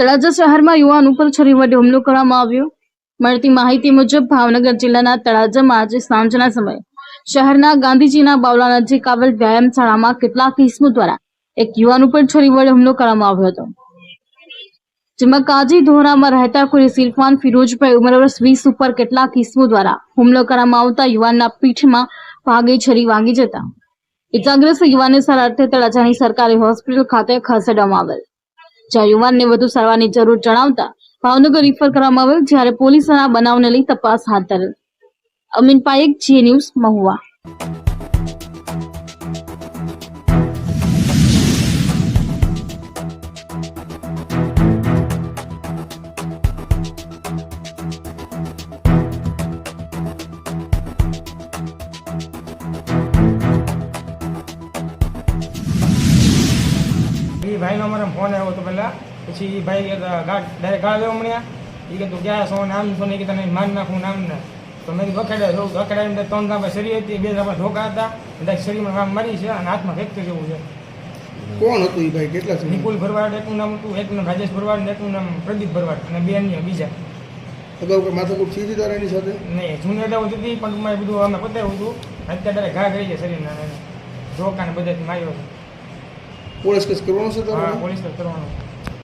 તળાજા શહેરમાં યુવાન ઉપર છરી વડે હુમલો કરવામાં આવ્યો. મળતી માહિતી મુજબ ભાવનગર જિલ્લાના તળાજામાં આજે સાંજના સમયે શહેરના ગાંધીજીના બાવલા નજીક આવેલ વ્યાયામશાળામાં કેટલાક ઇસમો દ્વારા એક યુવાન ઉપર છરી વડે હુમલો કરવામાં આવ્યો હતો. જેમાં કાજી ધોરામાં રહેતા કોઈ સિલફાન ફિરોજભાઈ ઉંમર વર્ષ વીસ ઉપર કેટલાક ઇસમો દ્વારા હુમલો કરવામાં આવતા યુવાનના પીઠમાં ભાગે છરી વાગી જતા. ઇજાગ્રસ્ત યુવાનને અર્થે તળાજાની સરકારી હોસ્પિટલ ખાતે ખસેડવામાં આવેલ. જ્યાં યુવાનને વધુ સારવારની જરૂર જણાવતા ભાવનગર રિફર કરવામાં આવેલ જ્યારે પોલીસના બનાવને લઈ તપાસ હાથ ધરેલ. અમીન પાયેક જે ન્યૂઝ મહુવા. એ ભાઈનો અમારે ફોન આવ્યો હતો પહેલાં. પછી એ ભાઈ ગાડ ડાયરેક્ટ ગાળ દેવા મળ્યા. એ કીધું ક્યાં છો નામ છો ને કે તને માન નાખું નામ ને. તો મેં કીધું વખેડે છો વખેડાઈને ત્રણ આપણે શરીર હતી બે ધાબા ઢોકા હતા ડાયરેક્ટ શરીરમાં કામ મારી છે અને હાથમાં ફેક્ટર જેવું છે. કોણ હતું એ ભાઈ? કેટલા નિકુલ ભરવાડ એકનું નામ હતું એકનું નામ રાજેશ ભરવાડ ને એકનું નામ પ્રદીપ ભરવાડ અને બે અન્ય બીજા. અગાઉ કોઈ માથાકૂટ થઈ હતી એની સાથે? નહીં જૂની અદાવત હતી પણ બધું અમે પતાવ્યું હતું. અત્યારે ઘા કરી છે શરીરના ઢોકા ને બધાથી માર્યો છે. Por eso que escribimos el